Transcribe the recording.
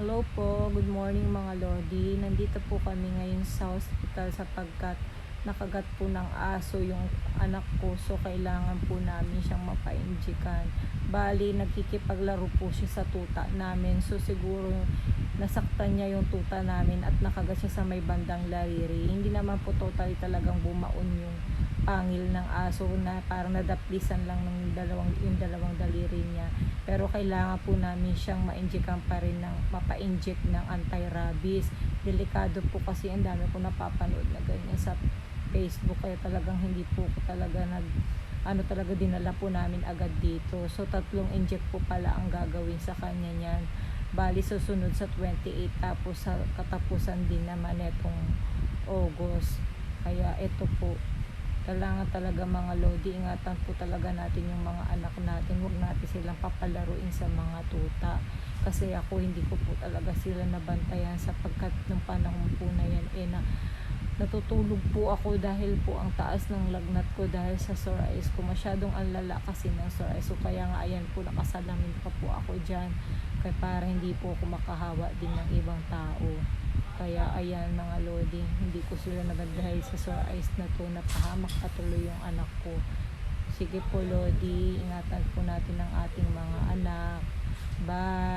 Hello po, good morning mga Lodi. Nandito po kami ngayon sa hospital sapagkat nakagat po ng aso yung anak ko so kailangan po namin siyang mapainjikan. Bali, nagkikipaglaro po siya sa tuta namin so siguro nasaktan niya yung tuta namin at nakagat siya sa may bandang lariri. Hindi naman po totally talagang bumaon yung pangil ng aso na parang nadaplisan lang ng dalawang, yung dalawang daliri niya. Pero kailangan po namin siyang ma-injikan pa rin ng, mapa-inject ng anti-rabies. Delikado po kasi ang dami ko napapanood na ganyan sa Facebook kaya talagang hindi po talaga nag ano talaga dinala po namin agad dito. So tatlong inject po pala ang gagawin sa kanya niyan. Bali susunod sa 28 tapos sa katapusan din naman itong August. Kaya ito po kailangan talaga mga lodi, ingatan po talaga natin yung mga anak natin. Huwag natin silang papalaruin sa mga tuta. Kasi ako hindi ko po talaga sila nabantayan sapagkat nung panahon po na yan, eh na, natutulog po ako dahil po ang taas ng lagnat ko dahil sa eyes ko. Masyadong ang lala kasi ng sore eyes. So kaya nga ayan po nakasalamin pa po ako dyan. Kaya para hindi po ako makahawa din ng ibang tao. Kaya ayan mga lodi, hindi ko sila dahil sa sore eyes na to, napahamak patuloy yung anak ko. Sige po lodi, ingatan po natin ang ating mga anak. Bye!